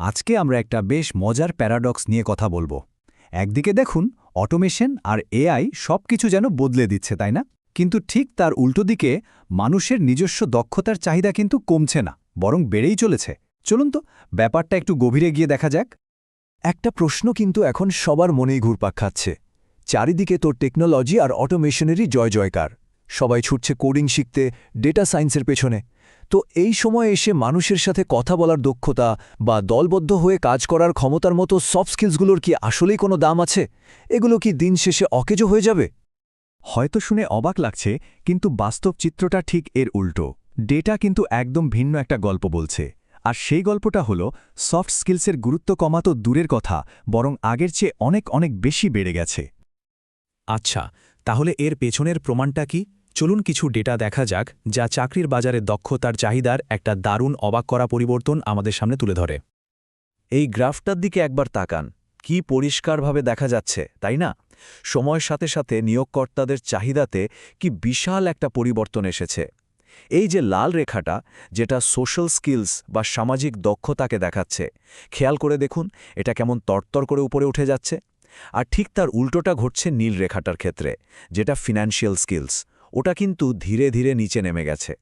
আজকে আমরা একটা বেশ মজার প্যারাডক্স নিয়ে কথা বলব। একদিকে দেখুন, অটোমেশন আর এআই সব কিছু যেন বদলে দিচ্ছে, তাই না? কিন্তু ঠিক তার উল্টো দিকে, মানুষের নিজস্ব দক্ষতার চাহিদা কিন্তু কমছে না, বরং বেড়েই চলেছে। চলুন তো, ব্যাপারটা একটু গভীরে গিয়ে দেখা যাক। একটা প্রশ্ন কিন্তু এখন সবার মনেই ঘুরপাক খাচ্ছে। চারিদিকে তো টেকনোলজি আর অটোমেশনেরই জয় জয়কার সবাই ছুটছে কোডিং শিখতে ডেটা সায়েন্সের পেছনে। তো এই সময় এসে মানুষের সাথে কথা বলার দক্ষতা বা দলবদ্ধ হয়ে কাজ করার ক্ষমতার মতো সফট স্কিলসগুলোর কি আসলেই কোনো দাম আছে? এগুলো কি দিন শেষে অকেজো হয়ে যাবে? হয়তো শুনে অবাক লাগছে, কিন্তু বাস্তব চিত্রটা ঠিক এর উল্টো। ডেটা কিন্তু একদম ভিন্ন একটা গল্প বলছে। আর সেই গল্পটা হলো সফট স্কিলসের গুরুত্ব কমা তো দূরের কথা, বরং আগের চেয়ে অনেক অনেক বেশি বেড়ে গেছে। আচ্ছা তাহলে এর পেছনের প্রমাণটা কি? চলুন কিছু ডেটা দেখা যাক যা চাকরির বাজারে দক্ষতার চাহিদার একটা দারুণ অবাক করা পরিবর্তন আমাদের সামনে তুলে ধরে। এই গ্রাফটার দিকে একবার তাকান। কি পরিষ্কারভাবে দেখা যাচ্ছে, তাই না? সময়ের সাথে সাথে নিয়োগকর্তাদের চাহিদাতে কি বিশাল একটা পরিবর্তন এসেছে। এই যে লাল রেখাটা, যেটা সোশ্যাল স্কিলস বা সামাজিক দক্ষতাকে দেখাচ্ছে, খেয়াল করে দেখুন, এটা কেমন তরতর করে উপরে উঠে যাচ্ছে। আর ঠিক তার উল্টোটা ঘটছে নীল রেখাটার ক্ষেত্রে, যেটা ফিনান্সিয়াল স্কিলস ওটা কিন্তু ধীরে ধীরে নিচে নেমে গেছে।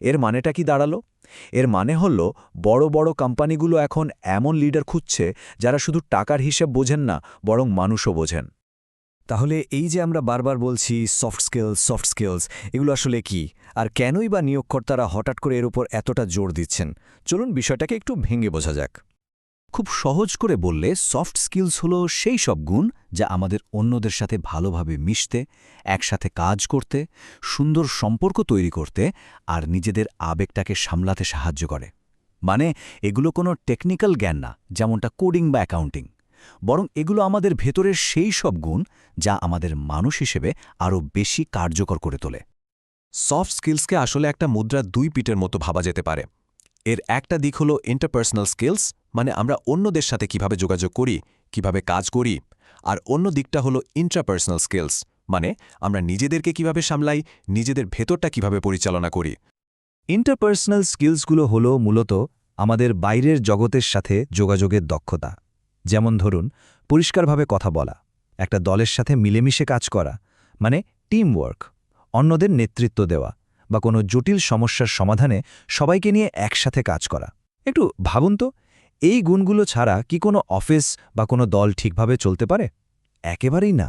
এর মানেটা কি দাঁড়াল? এর মানে হল, বড় বড় কোম্পানিগুলো এখন এমন লিডার খুঁজছে যারা শুধু টাকার হিসেব বোঝেন না, বরং মানুষও বোঝেন। তাহলে এই যে আমরা বারবার বলছি, সফট স্কিলস সফট স্কিলস, এগুলো আসলে কি? আর কেনই বা নিয়োগকর্তারা হঠাৎ করে এর উপর এতটা জোর দিচ্ছেন? চলুন বিষয়টাকে একটু ভেঙে বোঝা যাক। খুব সহজ করে বললে সফট স্কিলস হলো সেই সব গুণ যা আমাদের অন্যদের সাথে ভালোভাবে মিশতে, একসাথে কাজ করতে, সুন্দর সম্পর্ক তৈরি করতে আর নিজেদের আবেগটাকে সামলাতে সাহায্য করে। মানে এগুলো কোনো টেকনিক্যাল জ্ঞান না, যেমনটা কোডিং বা অ্যাকাউন্টিং বরং এগুলো আমাদের ভেতরের সেই সব গুণ যা আমাদের মানুষ হিসেবে আরও বেশি কার্যকর করে তোলে। সফট স্কিলসকে আসলে একটা মুদ্রার দুই পিটের মতো ভাবা যেতে পারে। এর একটা দিক হল ইন্টারপার্সোনাল স্কিলস মানে আমরা অন্যদের সাথে কীভাবে যোগাযোগ করি, কীভাবে কাজ করি, আর অন্য দিকটা হলো ইন্ট্রাপার্সোনাল স্কিলস মানে আমরা নিজেদেরকে কীভাবে সামলাই, নিজেদের ভেতরটা কীভাবে পরিচালনা করি। ইন্টারপার্সোনাল স্কিলসগুলো হলো মূলত আমাদের বাইরের জগতের সাথে যোগাযোগের দক্ষতা। যেমন ধরুন, পরিষ্কারভাবে কথা বলা, একটা দলের সাথে মিলেমিশে কাজ করা মানে টিম ওয়ার্ক অন্যদের নেতৃত্ব দেওয়া, বা কোনো জটিল সমস্যার সমাধানে সবাইকে নিয়ে একসাথে কাজ করা। একটু ভাবুন তো এই গুণগুলো ছাড়া কি কোনো অফিস বা কোনো দল ঠিকভাবে চলতে পারে? একেবারেই না।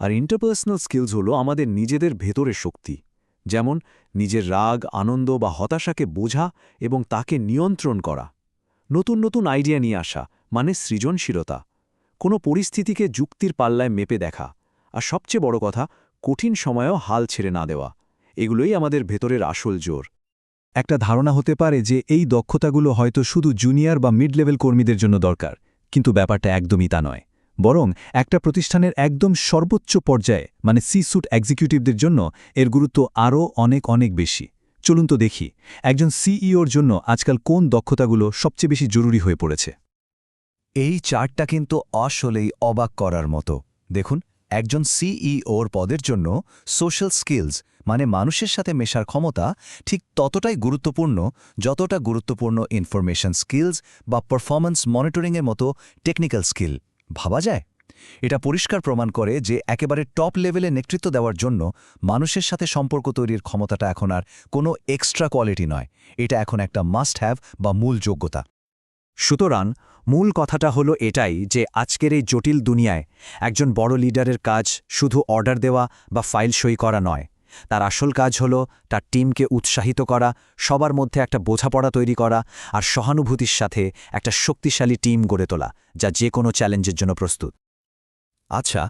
আর ইন্টারপার্সোনাল স্কিলস হলো আমাদের নিজেদের ভেতরের শক্তি, যেমন নিজের রাগ, আনন্দ বা হতাশাকে বোঝা এবং তাকে নিয়ন্ত্রণ করা। নতুন নতুন আইডিয়া নিয়ে আসা মানে সৃজনশীলতা। কোনো পরিস্থিতিকে যুক্তির পাল্লায় মেপে দেখা। আর সবচেয়ে বড় কথা, কঠিন সময়েও হাল ছেড়ে না দেওয়া। এগুলোই আমাদের ভেতরের আসল জোর। একটা ধারণা হতে পারে যে এই দক্ষতাগুলো হয়তো শুধু জুনিয়র বা মিড লেভেল কর্মীদের জন্য দরকার, কিন্তু ব্যাপারটা একদমই তা নয়। বরং একটা প্রতিষ্ঠানের একদম সর্বোচ্চ পর্যায়ে মানে সি স্যুট এক্সিকিউটিভদের জন্য, এর গুরুত্ব আরও অনেক অনেক বেশি। চলুন তো দেখি, একজন সিইওর জন্য আজকাল কোন দক্ষতাগুলো সবচেয়ে বেশি জরুরি হয়ে পড়েছে? এই চার্টটা কিন্তু আসলেই অবাক করার মতো। দেখুন একজন সিইওর পদের জন্য সোশ্যাল স্কিলস মানে মানুষের সাথে মেশার ক্ষমতা, ঠিক ততটাই গুরুত্বপূর্ণ যতটা গুরুত্বপূর্ণ ইনফরমেশন স্কিলস বা পারফরম্যান্স মনিটরিংয়ের মতো টেকনিক্যাল স্কিল ভাবা যায়? এটা পরিষ্কার প্রমাণ করে যে একেবারে টপ লেভেলে নেতৃত্ব দেওয়ার জন্য মানুষের সাথে সম্পর্ক তৈরির ক্ষমতাটা এখন আর কোনো এক্সট্রা কোয়ালিটি নয়। এটা এখন একটা মাস্ট হ্যাভ বা মূল যোগ্যতা। সুতরাং মূল কথাটা হলো এটাই যে আজকের এই জটিল দুনিয়ায় একজন বড় লিডারের কাজ শুধু অর্ডার দেওয়া বা ফাইল সই করা নয়। তার আসল কাজ হল তার টিমকে উৎসাহিত করা, সবার মধ্যে একটা বোঝাপড়া তৈরি করা আর সহানুভূতির সাথে একটা শক্তিশালী টিম গড়ে তোলা, যা যে কোনো চ্যালেঞ্জের জন্য প্রস্তুত। আচ্ছা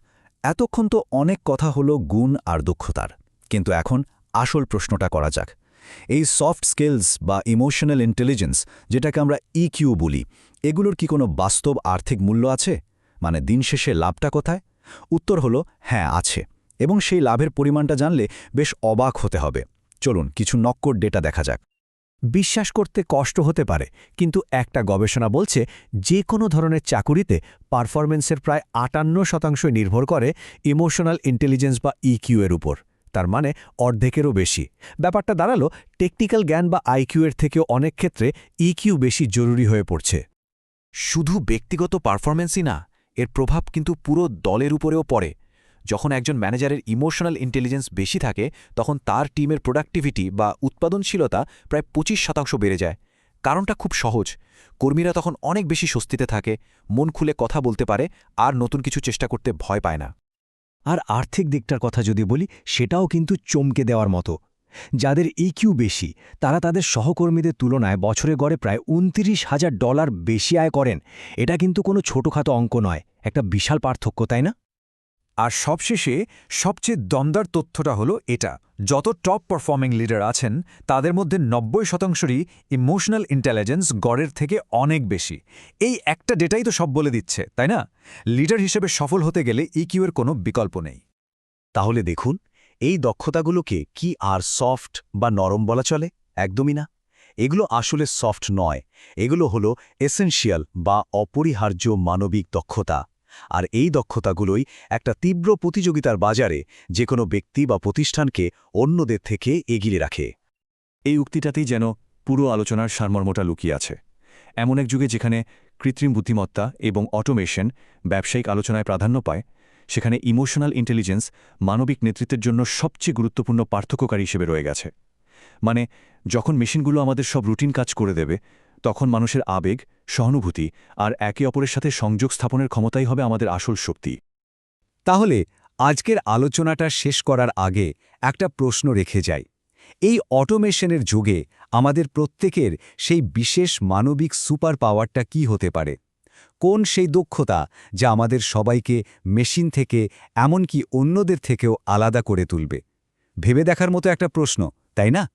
এতক্ষণ তো অনেক কথা হলো গুণ আর দক্ষতার, কিন্তু এখন আসল প্রশ্নটা করা যাক। এই সফট স্কিলস বা ইমোশনাল ইন্টেলিজেন্স যেটাকে আমরা ইকিউ বলি, এগুলোর কি কোনো বাস্তব আর্থিক মূল্য আছে? মানে দিন শেষে লাভটা কোথায়? উত্তর হলো হ্যাঁ আছে। এবং সেই লাভের পরিমাণটা জানলে বেশ অবাক হতে হবে। চলুন, কিছু নক্কর ডেটা দেখা যাক। বিশ্বাস করতে কষ্ট হতে পারে, কিন্তু একটা গবেষণা বলছে, যে কোনো ধরনের চাকুরিতে পারফরমেন্সের প্রায় আটান্ন শতাংশ নির্ভর করে ইমোশনাল ইন্টেলিজেন্স বা ইকিউ এর উপর। তার মানে অর্ধেকেরও বেশি। ব্যাপারটা দাঁড়াল টেকনিক্যাল জ্ঞান বা আইকিউ এর থেকেও অনেক ক্ষেত্রে ইকিউ বেশি জরুরি হয়ে পড়ছে। শুধু ব্যক্তিগত পারফরম্যান্সই না, এর প্রভাব কিন্তু পুরো দলের উপরেও পড়ে। যখন একজন ম্যানেজারের ইমোশনাল ইন্টেলিজেন্স বেশি থাকে, তখন তার টিমের প্রোডাক্টিভিটি বা উৎপাদনশীলতা প্রায় পঁচিশ শতাংশ বেড়ে যায়। কারণটা খুব সহজ। কর্মীরা তখন অনেক বেশি স্বস্তিতে থাকে, মন খুলে কথা বলতে পারে, আর নতুন কিছু চেষ্টা করতে ভয় পায় না। আর আর্থিক দিকটার কথা যদি বলি, সেটাও কিন্তু চমকে দেওয়ার মতো। যাদের ইকিউ বেশি, তারা তাদের সহকর্মীদের তুলনায় বছরে গড়ে প্রায় উনত্রিশ হাজার ডলার বেশি আয় করেন। এটা কিন্তু কোনো ছোটখাটো অঙ্ক নয়, একটা বিশাল পার্থক্য, তাই না? আর সবশেষে সবচেয়ে দমদার তথ্যটা হলো এটা। যত টপ পারফর্মিং লিডার আছেন, তাদের মধ্যে নব্বই শতাংশরই ইমোশনাল ইন্টেলিজেন্স গড়ের থেকে অনেক বেশি। এই একটা ডেটাই তো সব বলে দিচ্ছে, তাই না? লিডার হিসেবে সফল হতে গেলে ইকিউ এর কোনো বিকল্প নেই। তাহলে দেখুন, এই দক্ষতাগুলোকে কি আর সফট বা নরম বলা চলে? একদমই না। এগুলো আসলে সফট নয়। এগুলো হলো এসেনশিয়াল বা অপরিহার্য মানবিক দক্ষতা। আর এই দক্ষতাগুলোই একটা তীব্র প্রতিযোগিতার বাজারে যে কোনো ব্যক্তি বা প্রতিষ্ঠানকে অন্যদের থেকে এগিয়ে রাখে। এই উক্তিটাতেই যেন পুরো আলোচনার সারমর্মটা লুকিয়ে আছে। এমন এক যুগে যেখানে কৃত্রিম বুদ্ধিমত্তা এবং অটোমেশন ব্যবসায়িক আলোচনায় প্রাধান্য পায়, সেখানে ইমোশনাল ইন্টেলিজেন্স মানবিক নেতৃত্বের জন্য সবচেয়ে গুরুত্বপূর্ণ পার্থক্যকারী হিসেবে রয়ে গেছে। মানে যখন মেশিনগুলো আমাদের সব রুটিন কাজ করে দেবে তখন মানুষের আবেগ, সহানুভূতি আর একে অপরের সাথে সংযোগ স্থাপনের ক্ষমতাই হবে আমাদের আসল শক্তি। তাহলে, আজকের আলোচনাটা শেষ করার আগে একটা প্রশ্ন রেখে যাই। এই অটোমেশনের যুগে আমাদের প্রত্যেকের সেই বিশেষ মানবিক সুপার পাওয়ারটা কি হতে পারে? কোন সেই দক্ষতা যা আমাদের সবাইকে মেশিন থেকে, এমনকি অন্যদের থেকেও আলাদা করে তুলবে? ভেবে দেখার মতো একটা প্রশ্ন, তাই না?